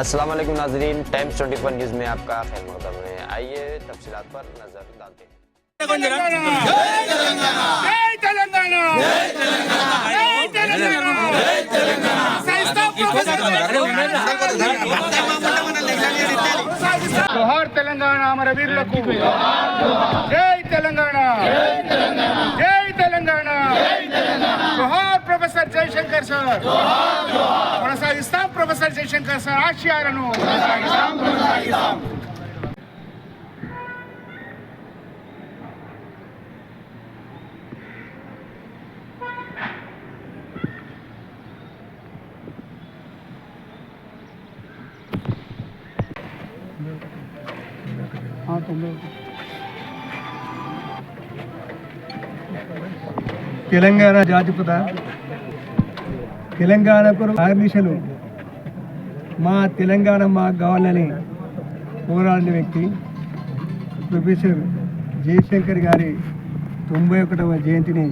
अस्सलाम नाजरीन, times 24 news में आपका खैर मकदम है। आइए तफसी पर नज़र डालते जोहार तेलंगाणा तेलंगाना। वीर लोग जय तेलंगाणा ప్రొఫెసర్ జయశంకర్ సార్ కొనసాగిస్తాం ప్రొఫెసర్ జయశంకర్ సార్ ఆశయాలను తెలంగాణ జాతిపిత తెలంగాణ కొరకు ఆర్నిశలు మా తెలంగాణ మాకు కావాలని పోరాడిన వ్యక్తి ప్రొఫెసర్ జయశంకర్ గారి తొంభై ఒకటవ జయంతిని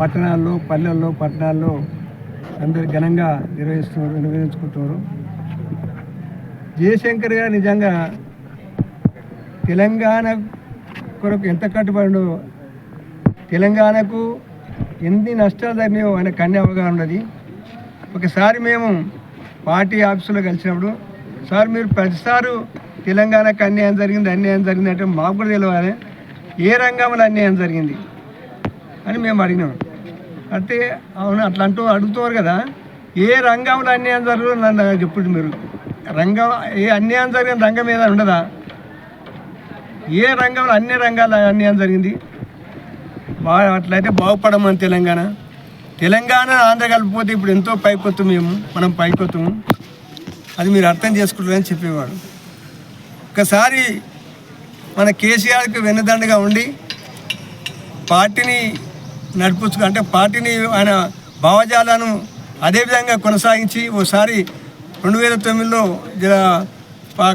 పట్టణాల్లో పల్లెల్లో పట్టణాల్లో అందరు ఘనంగా నిర్వహిస్తున్నారు నిర్వహించుకుంటున్నారు. జయశంకర్ గారు నిజంగా తెలంగాణ కొరకు ఎంత కట్టుబడినో తెలంగాణకు ఎన్ని నష్టాలు జరిగినాయో ఆయన కన్య అవగాహన ఉన్నది. ఒకసారి మేము పార్టీ ఆఫీసులో కలిసినప్పుడు సార్ మీరు ప్రతిసారి తెలంగాణకు అన్యాయం జరిగింది అన్యాయం జరిగింది అంటే మాకు కూడా తెలియాలి ఏ రంగంలో అన్యాయం జరిగింది? అని మేము అడిగినాం. అంటే అవును అట్లా అంటూ అడుగుతారు కదా ఏ రంగంలో అన్యాయం జరగదు? నన్ను చెప్పుడు మీరు. రంగం ఏ అన్యాయం జరిగిన రంగం మీద ఉండదా? ఏ రంగంలో అన్ని రంగాల అన్యాయం జరిగింది? బాగా అట్లయితే బాగుపడమని తెలంగాణ. తెలంగాణ ఆంధ్ర కలిపిపోతే ఇప్పుడు ఎంతో పైకొత్తు మేము మనం పైకొత్తము అది మీరు అర్థం చేసుకుంటారని చెప్పేవాడు. ఒకసారి మన కేసీఆర్కి వెన్నదండగా ఉండి పార్టీని నడిపించు అంటే పార్టీని ఆయన భావజాలను అదేవిధంగా కొనసాగించి ఓసారి రెండు వేల తొమ్మిదిలో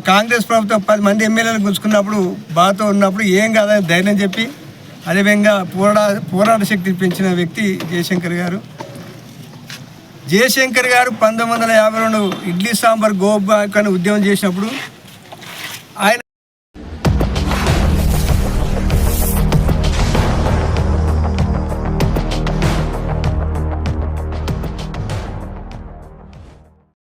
కాంగ్రెస్ ప్రభుత్వం పది మంది ఎమ్మెల్యేలు గుంజుకున్నప్పుడు బాధతో ఉన్నప్పుడు ఏం కాదని ధైర్యం చెప్పి అదేవిధంగా పోరా పోరాట శక్తిని పెంచిన వ్యక్తి జయశంకర్ గారు. జయశంకర్ గారు పంతొమ్మిది వందల యాభై రెండు ఇడ్లీ సాంబార్ గోబాక్ అని ఉద్యమం చేసినప్పుడు